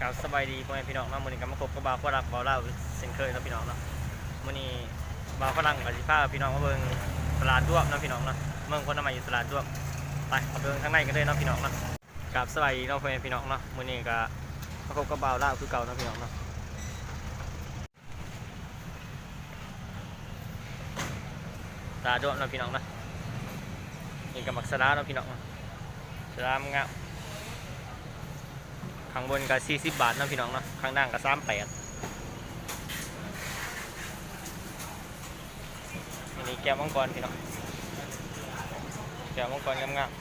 กับสบายดีพ่อแม่พี่น้องเนาะมื้อนี้ก็มาพบกับบาวฝรั่งบาวลาเช่นเคยเนาะพี่น้องเนาะมื้อนี้บาวฝรั่งกับสิพาพี่น้องมาเบิ่งตลาดร่วมเนาะพี่น้องเนาะเมืองคนใหม่อยู่ตลาดร่วมไปมาเบิ่งข้างในกันเลยเนาะพี่น้องเนาะกับสบายดีเนาะพ่อแม่พี่น้องเนาะมื้อนี้ก็มาพบกับบาวลาคือเก่าเนาะพี่น้องเนาะตลาดร่วมเนาะพี่น้องเนาะนี่ก็มักสลาเนาะพี่น้องเนาะสลามงาม ข้างบนก็40 บาทนะพี่น้องเนาะข้างล่างก็38อันนี้แก้วมังกรพี่น้องแก้วมังกรงามๆ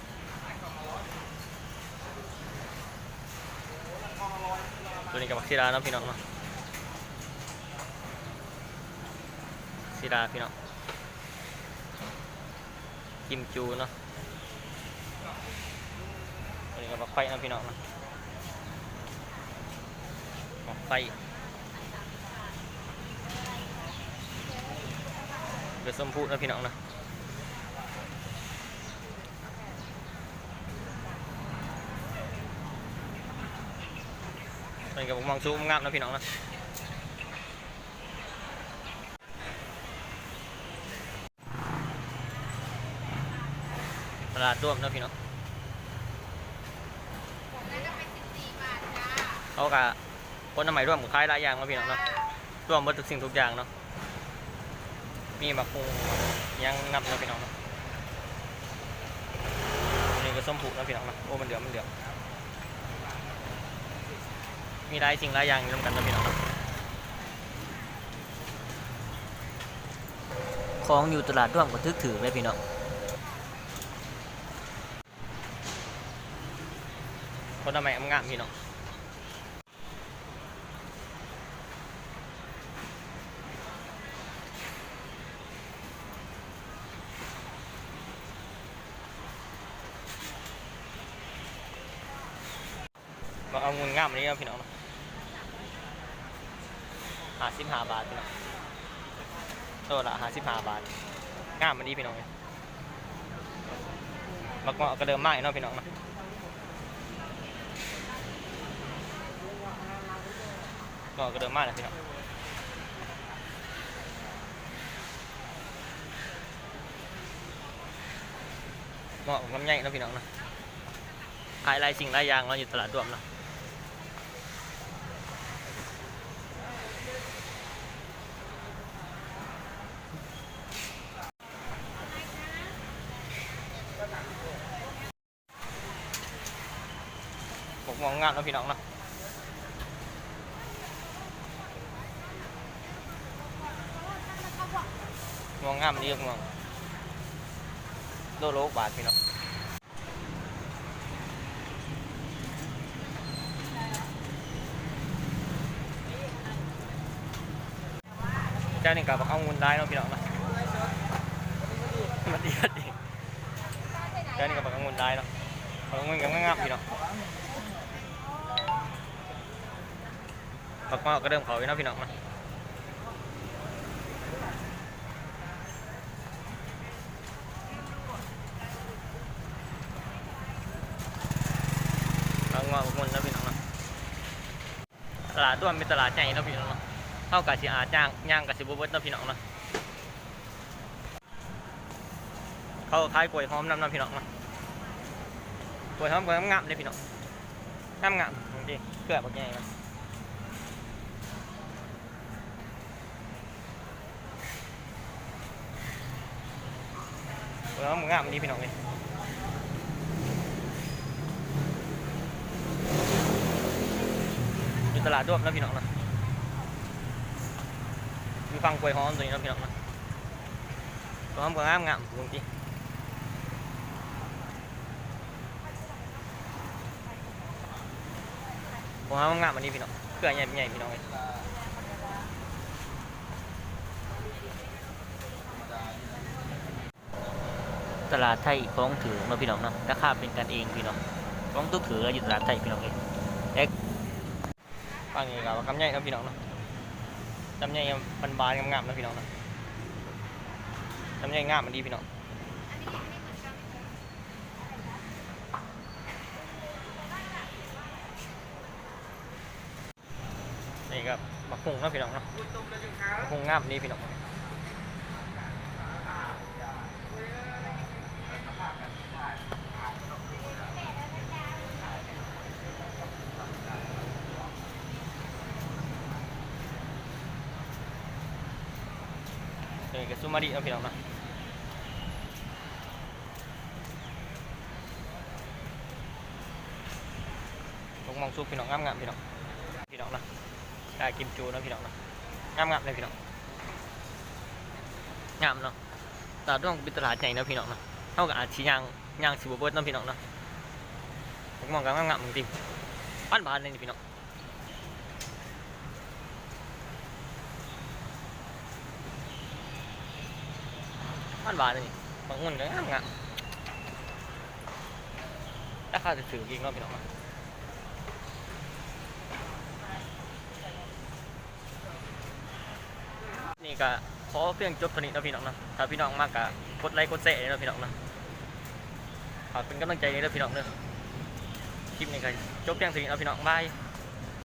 ตัวนี้กับบักซีดาเนาะพี่น้องเนาะซีดาพี่น้องกิมจูเนาะตัวนี้กับบักไฟเนาะพี่น้องเนาะ ออก ไปเดือดส้มพูนะพี่น้องนะเป็นกับมมองซูมงามนะพี่น้องนะตลาดร่วมนะพี่น้องเขากะ คนสมัยร่วมกับคล้ายหลายอย่างเนาะพี่น้องเนาะร่วมหมดทุกสิ่งทุกอย่างเนาะมีมะคุงยังนับเนาะพี่น้องเนาะนี่ก็ส้มผูเนาะพี่น้องเนาะโอ้มันเดือดมันเดือดมีหลายสิ่งหลายอย่างอยู่ร่วมกันนาะพี่น้องเนาะของอยู่ตลาดร่วมก็ทึกถือเลยพี่น้องคนสมัยงามพี่น้อง มาเอาเงินง่ามอันนี้ครับพี่น้องหาสิบห้าบาทพี่น้องตัวละหาสิบห้าบาทง่ามมันดีพี่น้องเลยมักกระเดิมมากเนาะพี่น้องนะเหมาะกระเดิมมากเลยพี่น้องเหมาะกับลำไยนะพี่น้องนะขายหลายสิ่งหลายอย่างเราอยู่ตลาดรวมเนาะ ผมองงานนะพี่น้องเนาะมองงามดีมองโลโลบาทพี่น้องเจ้านี่กับเอาเงินได้เนาะพี่น้องเนาะมันดีดีเจ้านี่กับเอาเงินได้เนาะเอาเงินกับงามๆพี่น้อง ปักมาก็เริ่มเขาอยู่เนาะพี่น้องเนาะเอาเงินกับเงินเนาะพี่น้องนะตลาดด้วนเป็นตลาดใหญ่เนาะพี่น้องเนะเท่ากับสิอาจ้างย่างกับสิบุบเบิร์ตนาะพี่น้องเนาะเขาขายกล้วยหอมน้ำน้ำพี่น้องเนาะกล้วยหอมกล้วยงามเลยพี่น้องงามงามจริงเกลือบักใหญ่มั นกล้วยหอมงามดีพี่น้องเลยอยู่ตลาดร่วมแล้วพี่น้องเนาะมีฟังกล้วยหอมตัวนี้นะพี่น้องเนะกล้วยหอมก็งามงามจริงๆกล้วยหอมงามอันนี้พี่น้องเครือใหญ่เป็นใหญ่พี่น้องเลย ตลาดไทยของถือเนาพี่น้องเนาะราคาเป็นกันเองพี่น้องของตู้ถืออยู่ตลาดไทยพี่น้องเองเอ็กฟังอย่างกับคำใหญ่นะพี่น้องเนาะทำใหญ่บานบานงามๆนะพี่น้องเนาะทำใหญ่งามมันดีพี่น้องกับบักฮุงนะพี่น้องเนาะบักฮุงงามนี่พี่น้อง นี่กับซูมารีเนาะพี่น้องเนาะลงมองซุปพี่น้องงามๆพี่น้องพี่น้องเนาะได้กิมจูเนาะพี่น้องเนาะงามๆเลยพี่น้องงา มเนาะตลาดร่วงเป็นตลาดใหญ่เนาะพี่น้องเนาะเท่ากับาชียางยางสิบเบิร์ดเนาะพี่น้องเนกันงามงๆปั้านเลยนี่พี่น้องบ้านบานนี่บางคราคาจะถือจริงเนาะพี่น้องเนาะนี่ก็ขอเพียงจบเท่านี้นะพี่น้องนะถ้าพี่น้องมากก็กดไลค์กดแชร์เนะพี่น้องนะฝากเป็นกำลังใจเนะพี่น้องเนาะคลิปนี้ก็จบเพียงเท่านี้นะพี่น้องบาย